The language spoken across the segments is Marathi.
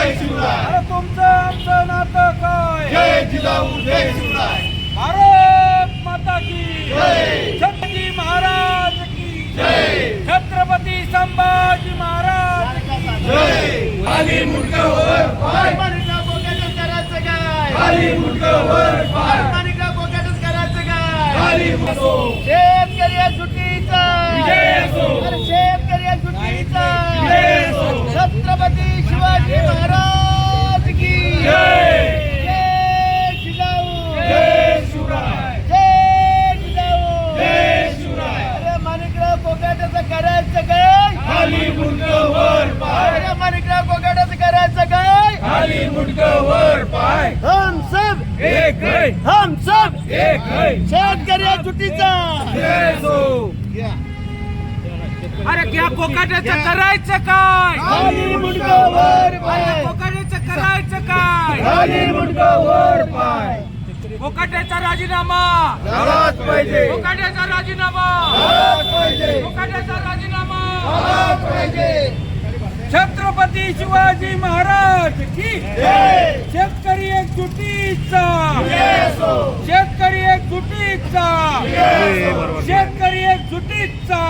जय शिवराय. अरे तुमचं आमचं नातं काय? जय जिजाऊ जय शिवराय. भारत माता की जय. छत्रपती महाराज की जय. छत्रपती संभाजी महाराज की जय. खाली मुंडकं वर पाय. माणिकराव कोकाटच करायचं काय? खाली मुंडकं वर पाय. माणिकराव कोकाटच करायचं काय? खाली मुंडो शेतकरी या सुट्टीचा विजय असो. अरे शेतकरी या सुट्टीचा विजय असो. शिवाजी महाराज की जय. करायचं काय? खाली मुंडकं वर पाय माणिकराव कोकाटाचं करायचं काय? खाली मुंडकं वर पाय। हम सब एक हम सब एक शेतकरी सुट्टीचा जय अरे क्या कोकाट्याचं करायचं काय? कोकाट्याचं करायचं काय? कोकाट्याचा राजीनामा. पाहिजे. कोकाट्याचा राजीनामा. पाहिजे. कोकाट्याचा राजीनामा. पाहिजे. छत्रपती शिवाजी महाराज की? शेतकरी एकजुटीचा. जय असो. शेतकरी एकजुटीचा. शेतकरी एकजुटीचा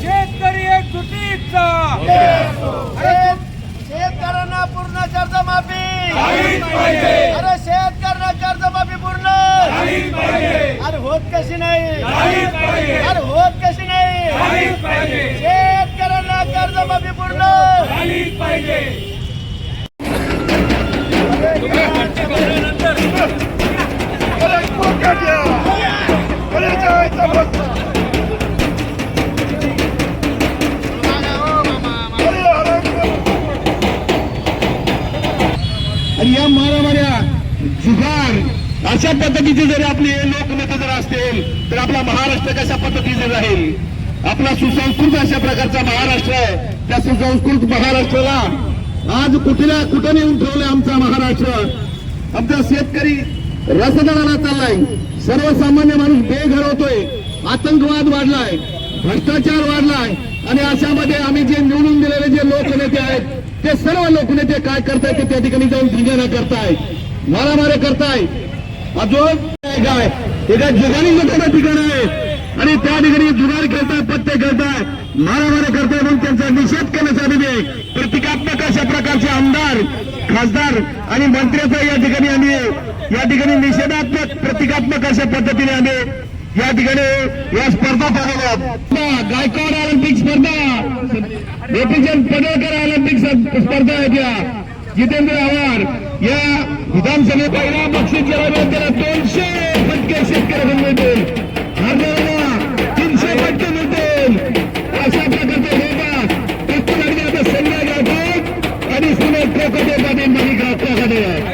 शेतकरी एकजुटीचा शेत- शेतकऱ्यांना पूर्ण कर्जमाफी अरे शेतकऱ्यांना कर्जमाफी पूर्ण अरे होत कशी नाही अरे होत कशी नाही शेतकऱ्यांना कर्जमाफी पूर्ण पाहिजे अशा पद्धतीचे जरी आपले लोकनेते जर असतील तर आपला महाराष्ट्र कशा पद्धतीचे राहील? आपला सुसंस्कृत अशा प्रकारचा महाराष्ट्र आहे. त्या सुसंस्कृत महाराष्ट्राला आज कुठल्या कुठं नेऊन ठेवलं आमचा महाराष्ट्र? आमचा शेतकरी रसदळाला चाललाय. सर्वसामान्य माणूस बेघर होतोय आतंकवाद वाढलाय. भ्रष्टाचार वाढलाय. आणि अशामध्ये आम्ही जे निवडून दिलेले जे लोकनेते आहेत ते सर्व लोकनेते काय करतायत ते त्या ठिकाणी जाऊन धिंगाणा करताय मारामारे करताय अजून काय एका जुगारी लोकांचं ठिकाण आहे. आणि त्या ठिकाणी जुगार करताय पत्ते करताय मारामारे करताय म्हणून त्यांचा निषेध करण्यासाठी मी प्रतिकात्मक अशा प्रकारचे आमदार खासदार आणि मंत्र्याचा या ठिकाणी आम्ही या ठिकाणी निषेधात्मक प्रतिकात्मक अशा पद्धतीने आम्ही या ठिकाणी या स्पर्धा पाहण्यात गायकवाड ऑलिम्पिक स्पर्धा गोपीचंद पडळकर ऑलिम्पिक स्पर्धा आहेत या जितेंद्र आव्हाड या विधानसभेत पहिला बक्षीस ज्याला मिळेल त्याला दोनशे फटके शेतकऱ्याकडून मिळतील. हरणाऱ्याला तीनशे फटके मिळतील. अशा प्रकारचे होतात प्रत्येकाने आता सल्ला गावतात आणि सुनील कोकटे पाटील माणिकराव कोकटे हे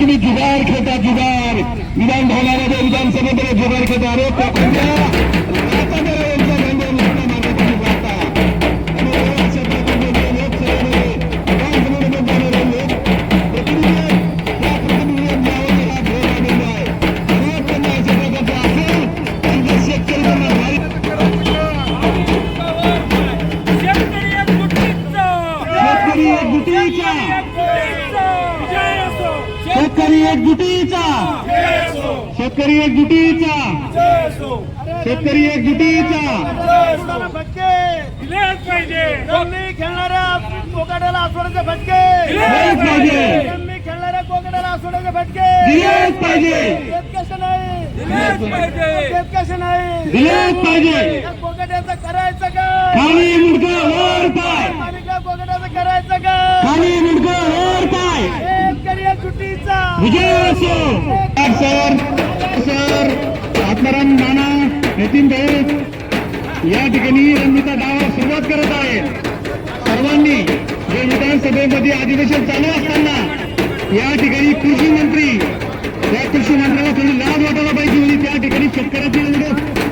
तुम्ही जुगार खेळता जुगार. विधान भवनामध्ये विधानसभेमध्ये जुगार खेळता. अरे शेतकरी एकजुटीचा विजय शेतकरी एकजुटीचा. शेतकरी एकजुटीचा. शेतकरी एकजुटीचा. दिलेच पाहिजे. रम्मी खेळणाऱ्या कोकाट्याला आसवडाचे फटके. दिलेच पाहिजे. खेळणाऱ्या कोकाट्याला आसवडाचे फटके. दिलेच पाहिजे. नाही? दिलेच पाहिजे. देत कसे नाही? दिलेच पाहिजे. करायचं काय खाली मुडकं वर पाय मालिका कोकाट्याचं करायचं काय खाली मुडकं वर पाय शेतकरी या सुट्टीचा विजय असो सर सर आत्माराम नाना नितीन भाऊ या ठिकाणी रंगीचा डावा सुरुवात करत आहे सर्वांनी जे विधानसभेमध्ये अधिवेशन चालू असताना या ठिकाणी कृषी मंत्री या कृषी मंत्र्याला थोडी लाभ वाटायला पाहिजे होती. त्या ठिकाणी शेतकऱ्याचे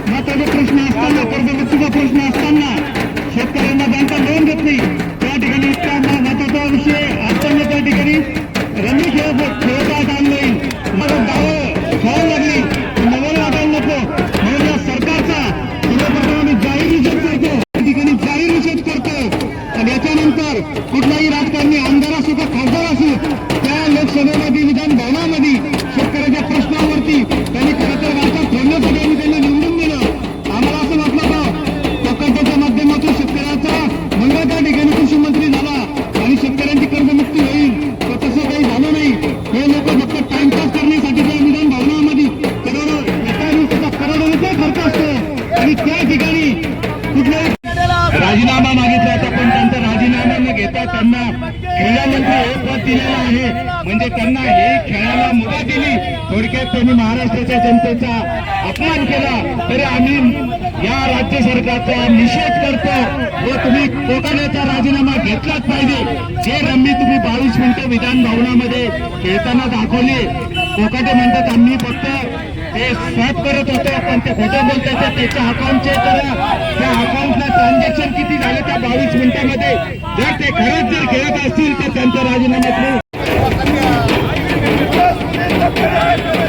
म्हणजे त्यांना हे खेळायला मुभा दिली. थोडक्यात त्यांनी महाराष्ट्राच्या जनतेचा अपमान केला. तरी आम्ही या राज्य सरकारचा निषेध करतो. व तुम्ही कोकणाचा राजीनामा घेतलाच पाहिजे. जे रम्मी तुम्ही बावीस मिनिटं विधान भवनामध्ये खेळताना दाखवले. कोकाटे म्हणतात आम्ही फक्त ते स्वॅप करत होतो. पण ते खोटं बोलतात. त्याच्या अकाउंट चेक करा. त्या अकाउंटला ट्रान्झॅक्शन किती झालं त्या बावीस मिनिटांमध्ये? जर ते खरंच जर खेळत असतील तर त्यांचा राजीनामा ठेवू. खाली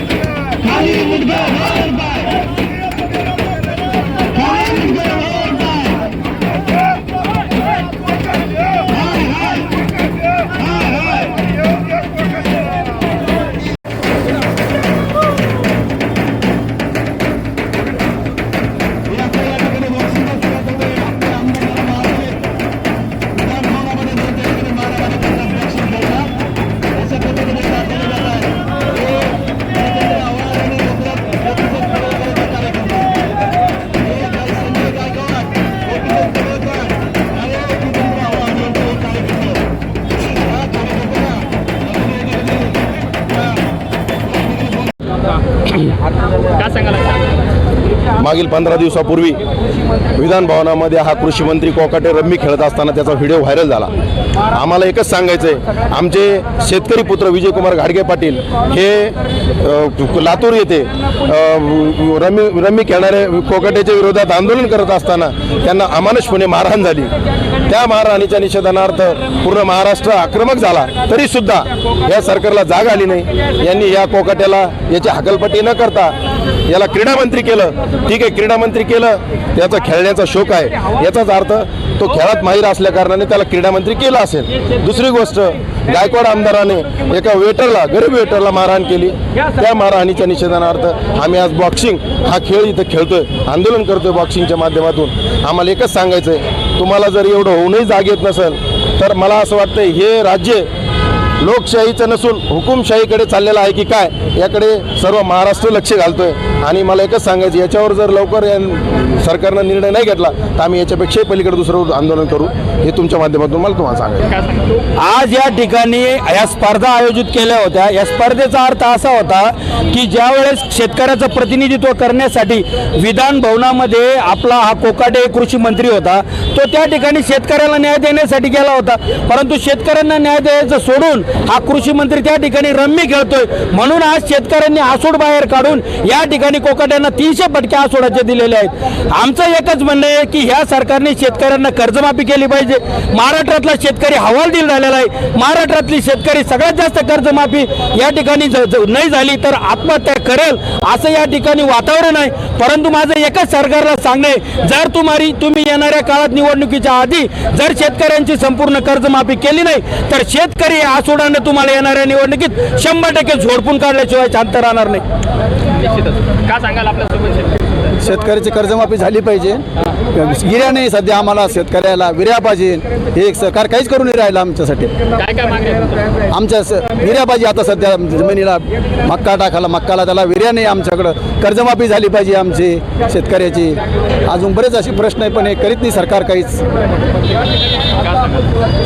Kasih. मागील पंधरा दिवसापूर्वी विधान भवनामध्ये हा कृषी मंत्री कोकाटे रम्मी खेळत असताना त्याचा व्हिडिओ व्हायरल झाला. आम्हाला एकच सांगायचं आहे आमचे शेतकरी पुत्र विजयकुमार घाडगे पाटील हे लातूर येथे रम्मी रम्मी खेळणारे कोकाटेच्या विरोधात आंदोलन करत असताना त्यांना अमानुषपणे मारहाण झाली. त्या मारहाणीच्या निषेधानार्थ पूर्ण महाराष्ट्र आक्रमक झाला. तरी सुद्धा या सरकारला जाग आली नाही. यांनी या कोकाट्याला याची हकलपट्टी न करता याला क्रीडामंत्री केलं. ठीक आहे क्रीडामंत्री केलं. त्याचा खेळण्याचा शोक आहे. याचाच अर्थ तो खेळात माहीर असल्या कारणाने त्याला क्रीडामंत्री केलं असेल. दुसरी गोष्ट गायकवाड आमदाराने एका वेटरला गरीब वेटरला मारहाण केली. त्या मारहाणीच्या निषेधानार्थ आम्ही आज बॉक्सिंग हा खेळ इथं खेळतोय. आंदोलन करतोय बॉक्सिंगच्या माध्यमातून. आम्हाला एकच सांगायचं आहे तुम्हाला जर एवढं होऊनही जाग येत नसेल तर मला असं वाटतं हे राज्य लोकशाहीचं नसून हुकुमशाहीकडे चाललेलं आहे की काय याकडे सर्व महाराष्ट्र लक्ष घालतोय. आणि मला एकच सांगायचं याच्यावर जर लवकर या सरकारनं निर्णय नाही घेतला तर आम्ही याच्यापेक्षाही पलीकडे दुसरं आंदोलन करू. हे तुमच्या माध्यमातून मला तुम्हाला सांगायचं आज या ठिकाणी या स्पर्धा आयोजित केल्या होत्या. या स्पर्धेचा अर्थ असा होता की ज्या वेळेस शेतकऱ्याचं प्रतिनिधित्व करण्यासाठी विधान भवनामध्ये आपला हा कोकाटे कृषी मंत्री होता तो त्या ठिकाणी शेतकऱ्याला न्याय देण्यासाठी गेला होता. परंतु शेतकऱ्यांना न्याय द्यायचं सोडून हा कृषी मंत्री त्या ठिकाणी रम्मी खेळतोय. म्हणून आज शेतकऱ्यांनी आसूड बाहेर काढून या ठिकाणी कोकाट्यांना तीनशे पटके आसोडाचे दिलेले आहेत. आमचं एकच म्हणणं आहे की ह्या सरकारने शेतकऱ्यांना कर्जमाफी केली पाहिजे. महाराष्ट्रातला शेतकरी हवालदिल झालेला आहे. महाराष्ट्रातली शेतकरी सगळ्यात जास्त कर्जमाफी या ठिकाणी नाही झाली तर आत्महत्या करेल असं या ठिकाणी वातावरण आहे. परंतु माझं एकच सरकारला सांगणं आहे जर तुम्हारी तुम्ही येणाऱ्या काळात निवडणुकीच्या आधी जर शेतकऱ्यांची संपूर्ण कर्जमाफी केली नाही तर शेतकरी या आसोडाने तुम्हाला येणाऱ्या निवडणुकीत शंभर टक्के झोडपून काढल्याशिवाय शांत राहणार नाही. शेतकऱ्याची कर्जमाफी झाली पाहिजे. गिऱ्या नाही सध्या आम्हाला शेतकऱ्याला विर्या पाहिजे हे एक सरकार काहीच करून नाही राहिलं आमच्यासाठी. आमच्या स- विर्या पाहिजे आता सध्या जमिनीला मक्का टाकायला मक्काला त्याला विर्या नाही आमच्याकडं. कर्जमाफी झाली पाहिजे आमची शेतकऱ्याची. अजून बरेच असे प्रश्न आहे पण हे करीत नाही सरकार काहीच.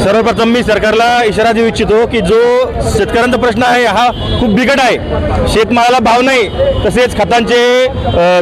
सर्वप्रथम मी सरकारला इशारा देऊ इच्छितो की जो शेतकऱ्यांचा प्रश्न आहे हा खूप बिकट आहे. शेतमालाला भाव नाही तसेच खतांचे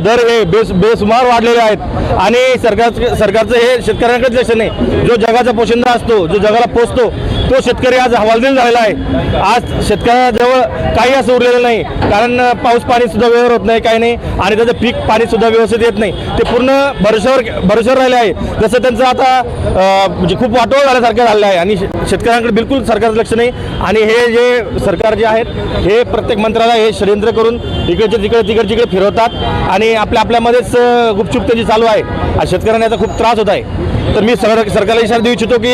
दर हे बेस बेसुमार वाढलेले आहेत. आणि सरकार सरकारचं हे शेतकऱ्यांकडेच लक्ष नाही. जो जगाचा पोशिंदा असतो जो जगाला पोचतो तो शेतकरी आज हवालदिल झालेला आहे. आज शेतकऱ्याजवळ काही असं उरलेलं नाही. कारण पाऊस पाणी सुद्धा वेळेवर होत नाही काही नाही. आणि त्याचं पीक पाणी सुद्धा व्यवस्थित येत नाही. ते पूर्ण भरोशावर भरोशावर राहिले आहे. जसं त्यांचं आता म्हणजे खूप वाटोळ झाल्यासारखं झालं आहे. आणि शेतकऱ्यांकडे बिलकुल सरकारचं लक्ष नाही. आणि हे जे सरकार जे आहेत हे प्रत्येक मंत्रालय हे षडयंत्र करून इकडचे तिकडे तिकडे तिकडे फिरवतात. आणि आपल्या आपल्यामध्येच गुपचुप गुपचूप त्याची चालू आहे. असे शेतकऱ्यांना याचा खूप त्रास होत आहे. तर मी सर सरकारला इशारा देऊ इच्छितो की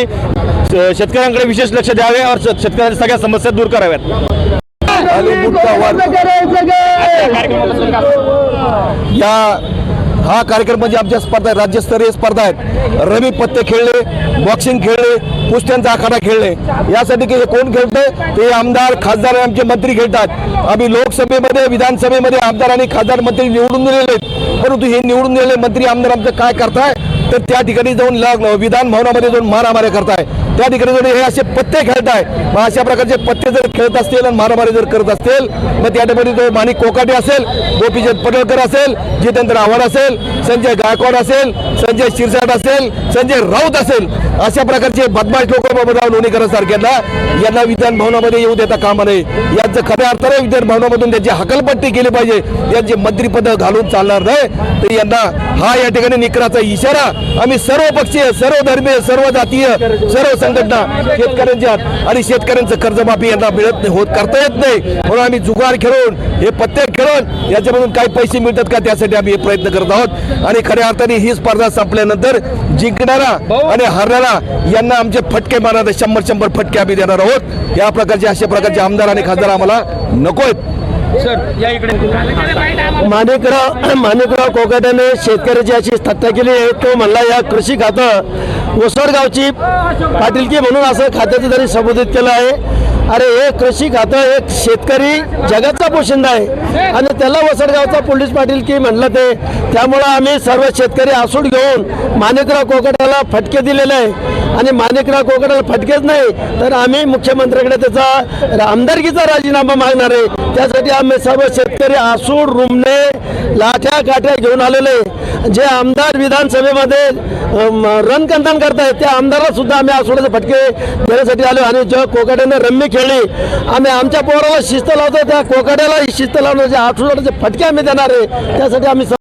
शेतकऱ्यांकडे विशेष लक्ष द्यावे और शेतकऱ्यांच्या सगळ्या समस्या दूर कराव्यात. या हा कार्यक्रम म्हणजे आमच्या स्पर्धा आहेत, राज्यस्तरीय स्पर्धा आहेत. रमी पत्ते खेळले बॉक्सिंग खेळले कुस्त्यांचा आखाडा खेळले. यासाठी की हे कोण खेळतंय ते आमदार खासदार आणि आमचे मंत्री खेळतात. आम्ही लोकसभेमध्ये विधानसभेमध्ये आमदार आणि खासदार मंत्री निवडून दिलेले परंतु हे निवडून दिलेले मंत्री आमदार आमचं काय करताय तर त्या ठिकाणी जाऊन विधान भवनामध्ये जाऊन मारामाऱ्या करताय. त्या ठिकाणी जाऊन हे असे पत्ते खेळताय. मग अशा प्रकारचे पत्ते जर खेळत असतील आणि मारामारी जर करत असतील मग त्या ठिकाणी जो माणिक कोकाटे असेल गोपीचंद पडळकर असेल जितेंद्र आव्हाड असेल संजय गायकवाड असेल संजय शिरसाट असेल संजय राऊत असेल अशा प्रकारचे बदमाश लोक बाबा लोणीकर सारख्यांना यांना विधान भवनामध्ये येऊ देता कामा नये. यांचं खऱ्या अर्थाने विधान भवनामधून त्यांची हकलपट्टी केली पाहिजे. यांची मंत्रिपद घालून चालणार नाही. तर यांना हा या ठिकाणी निकराचा इशारा आम्ही सर्व पक्षीय सर्व धर्मीय सर्व जातीय सर्व संघटना शेतकऱ्यांच्या आणि शेतकऱ्यांचं कर्जमाफी यांना मिळत नाही होत करता येत नाही. म्हणून आम्ही जुगार खेळून हे पत्ते खेळून याच्यामधून काही पैसे मिळतात का त्यासाठी आम्ही हे प्रयत्न करत आहोत. आणि खऱ्या अर्थाने ही स्पर्धा संपल्यानंतर जिंकणारा आणि हरणारा यांना आमचे फटके मारणार शंभर शंभर फटके आम्ही देणार आहोत. या प्रकारचे अशा प्रकारचे आमदार आणि खासदार आम्हाला नको आहेत माणिकराव माणिकराव कोकाट्याने शेतकऱ्याची अशी थट्टा केली आहे. तो म्हणला या कृषी खातं ओसरगावची पाटीलकी म्हणून असं खात्याचं त्यांनी संबोधित केलं आहे. अरे हे कृषी खातं एक शेतकरी जगाचा पोशिंदा आहे. आणि त्याला वसरगावचा पोलीस पाटील की म्हणलं ते? त्यामुळं आम्ही सर्व शेतकरी आसूड घेऊन माणिकराव कोकटाला फटके दिलेले आहे. आणि माणिकराव कोकटाला फटकेच नाही तर आम्ही मुख्यमंत्र्याकडे त्याचा आमदारकीचा राजीनामा मागणार आहे. त्यासाठी आम्ही सर्व शेतकरी आसूड रुमणे लाठ्या काठ्या घेऊन आलेले जे आमदार विधानसभेमध्ये रणकंथन करतायत त्या आमदाराला सुद्धा आम्ही आसोड्याचे फटके देण्यासाठी आलो आणि जेव्हा कोकाट्याने रम्मी खेळली आम्ही आमच्या पोराला शिस्त लावतो त्या कोकाट्याला शिस्त लावण्याचे आठवड्याचे फटके आम्ही देणार आहे. त्यासाठी आम्ही